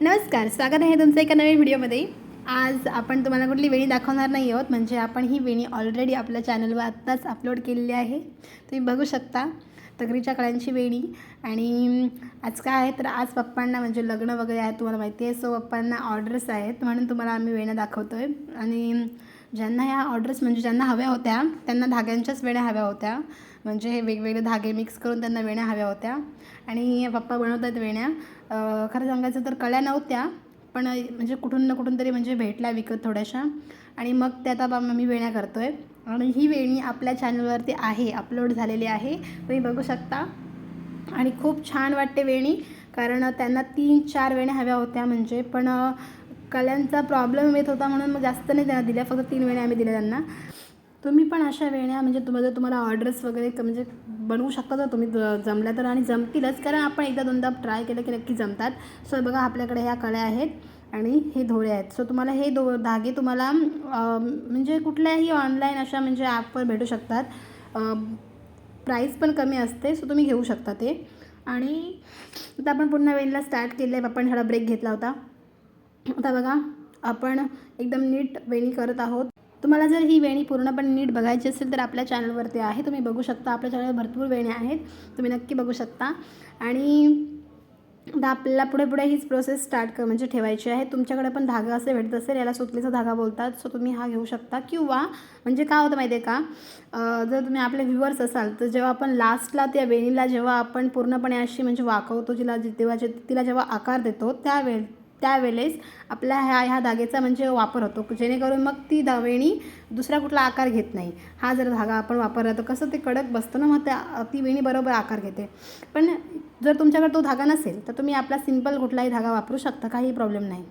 नमस्कार स्वागत आहे तुमचं एका नवीन व्हिडिओमध्ये. आज आपण तुम्हाला कुठली वेणी दाखवणार नाही आहोत म्हणजे आपण ही वेणी ऑलरेडी आपल्या चॅनलवर आत्ताच अपलोड केलेली आहे. तुम्ही बघू शकता तगरीच्या कळ्यांची वेणी. आणि आज काय आहे तर आज पप्पांना म्हणजे लग्न वगैरे आहे तुम्हाला माहिती आहे. सो पप्पांना ऑर्डर्स आहेत म्हणून तुम्हाला आम्ही वेण्या दाखवतो आहे आणि ज्यांना ह्या ऑर्डर्स म्हणजे ज्यांना हव्या होत्या त्यांना धाग्यांच्याच वेण्या हव्या होत्या. म्हणजे हे वेगवेगळे धागे मिक्स करून त्यांना वेण्या हव्या होत्या. आणि पप्पा बनवत आहेत वेण्या खरं सांगायचं तर कळ्या नव्हत्या पण म्हणजे कुठून ना कुठून तरी म्हणजे भेटल्या विकत थोड्याशा. आणि मग त्या आता बा- मी वेण्या करतो आहे आणि ही वेणी आपल्या चॅनलवरती आहे अपलोड झालेली आहे. तुम्ही बघू शकता. आणि खूप छान वाटते वेणी कारण त्यांना तीन चार वेण्या हव्या होत्या म्हणजे. पण कल्यांचा प्रॉब्लेम येत होता म्हणून मग जास्त नाही त्यांना दिल्या फक्त तीन वेण्या आम्ही दिल्या त्यांना. तुम्ही पण अशा वेण्या म्हणजे तुम्हाला तुम्हाला ऑर्डर्स वगैरे म्हणजे बनवू शकता तर तुम्ही ज- जमल्या तर आणि जमतीलच कारण आपण एकदा दोनदा ट्राय केलं की नक्की जमतात. सो बघा आपल्याकडे ह्या कळ्या आहेत आणि हे धोळे आहेत. सो तुम्हाला हे दो धागे तुम्हाला म्हणजे कुठल्याही ऑनलाईन अशा म्हणजे ॲपवर भेटू शकतात. प्राईस पण कमी असते सो तुम्ही घेऊ शकता ते. आणि आता आपण पुन्हा वेळेला स्टार्ट केलं आहे आपण थोडा ब्रेक घेतला होता. आता बघा आपण एकदम नीट वेणी करत आहोत. तुम्हाला जर ही वेणी पूर्णपणे नीट बघायची असेल तर आपल्या चॅनलवरती आहे. तुम्ही बघू शकता आपल्या चॅनलवर भरपूर वेण्या आहेत. तुम्ही नक्की बघू शकता. आणि आता आपल्याला पुढे पुढे हीच प्रोसेस स्टार्ट कर म्हणजे ठेवायची आहे. तुमच्याकडे पण धागा असे भेटत असेल याला सुतलीचा धागा बोलतात. सो तुम्ही हा घेऊ शकता. किंवा म्हणजे काय होतं माहिती आहे का जर तुम्ही आपले व्ह्युअर्स असाल तर जेव्हा आपण लास्टला त्या वेणीला जेव्हा आपण पूर्णपणे अशी म्हणजे वाकवतो जिला तेव्हा जे तिला जेव्हा आकार देतो त्यावेळे त्यावेळेस आपल्या ह्या ह्या धागेचा म्हणजे वापर होतो जेणेकरून मग ती दा वेणी दुसरा कुठला आकार घेत नाही. हा जर धागा आपण वापरला तर कसं ते कडक बसतं ना मग त्या ती वेणी बरोबर आकार घेते. पण जर तुमच्याकडे तो धागा नसेल तर तुम्ही आपला सिंपल कुठलाही धागा वापरू शकता काही प्रॉब्लेम नाही.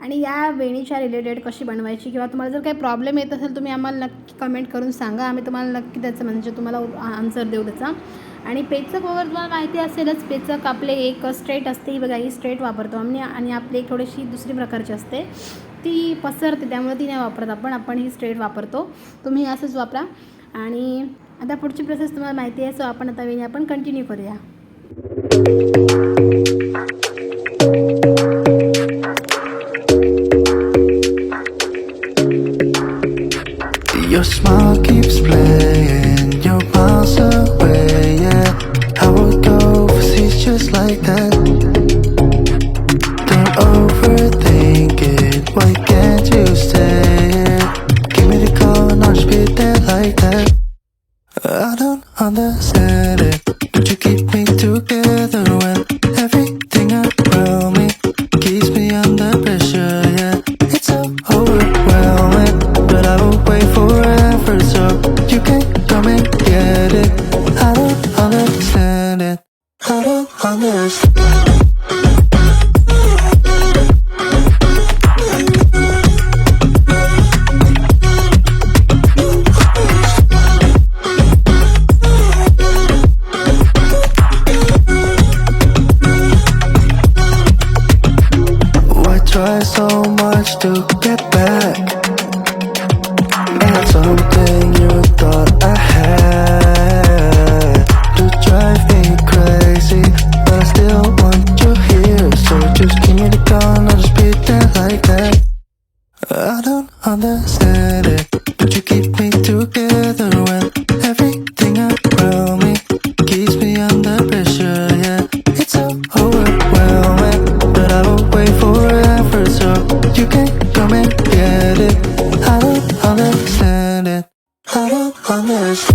आणि या वेणीच्या रिलेटेड कशी बनवायची किंवा तुम्हाला जर काही प्रॉब्लेम येत असेल तुम्ही आम्हाला नक्की कमेंट करून सांगा. आम्ही तुम्हाला नक्की त्याचं म्हणजे तुम्हाला आन्सर देऊ त्याचा. आणि पेचक वगैरे तुम्हाला माहिती असेलच पेचक आपले एक स्ट्रेट असते ही बघा ही स्ट्रेट वापरतो आम्ही आणि आपली एक थोडीशी दुसरी प्रकारची असते. ती पसरते त्यामुळे ती नाही वापरत आपण आपण ही स्ट्रेट वापरतो. तुम्ही असंच वापरा. आणि आता पुढची प्रोसेस तुम्हाला माहिती आहे सो आपण आता वेणी आपण कंटिन्यू करूया. Your smile keeps playing, your miles just like that. Don't overthink it, why can't you stay? Give me the call and I'll just be there like that. I don't understand first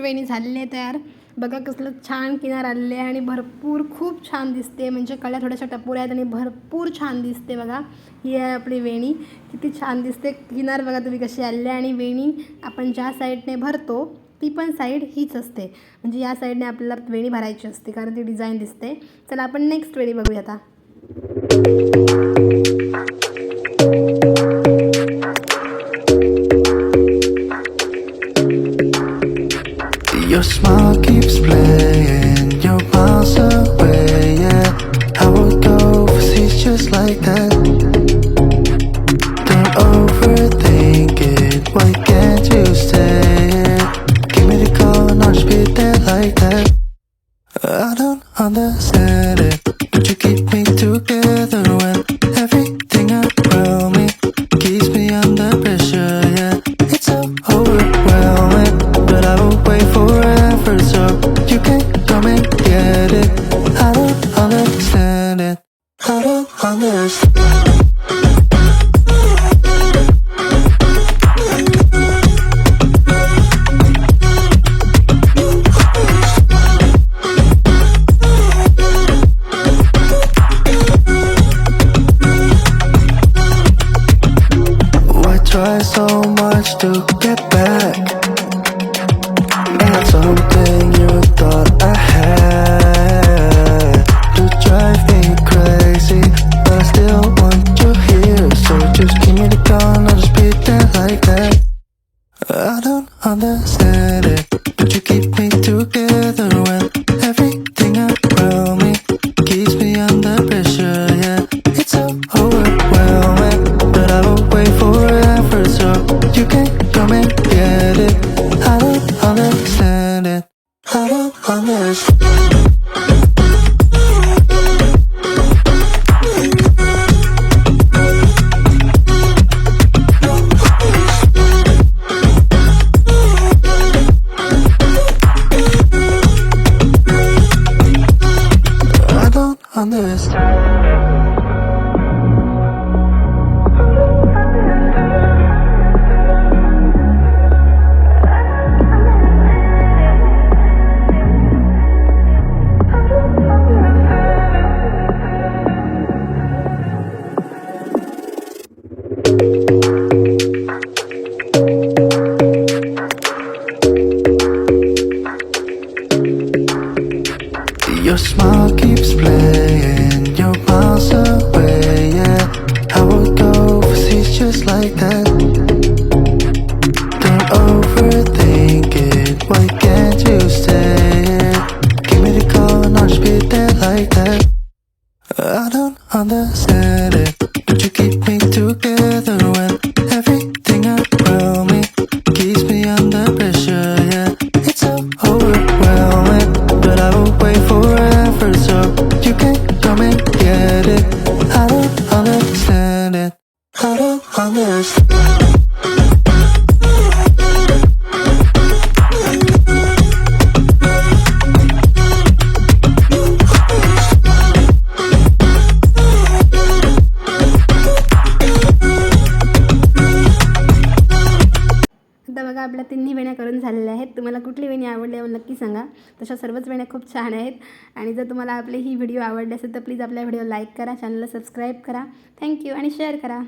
वेणी झालेली आहे तयार. बघा कसलं छान किनार आलेले आहे आणि भरपूर खूप छान दिसते. म्हणजे कळ्या थोड्याशा टपोऱ्या आहेत आणि भरपूर छान दिसते बघा. ही आहे आपली वेणी. किती छान दिसते. किनार बघा तुम्ही कशी आलेली आहे आणि वेणी आपण ज्या साईडने भरतो ती पण साईड हीच असते. म्हणजे या साईडने आपल्याला वेणी भरायची असते कारण ती डिझाईन दिसते. चला आपण नेक्स्ट वेणी बघूया आता. understand it. But you keep me together when everything around me keeps me under pressure. Yeah, it's so overwhelming, but I will wait forever so you can come and get it. I don't understand it. I don't understand. You. like that. आपल्या तिन्ही वेण्या करून झालेल्या आहेत. तुम्हाला कुठली वेणी आवडली आहे नक्की सांगा. तशा सर्वच वेण्या खूप छान आहेत. आणि जर तुम्हाला आपली ही व्हिडिओ आवडली असेल तर प्लीज आपल्या व्हिडिओ लाईक करा चॅनलला सबस्क्राईब करा. थँक्यू आणि शेअर करा.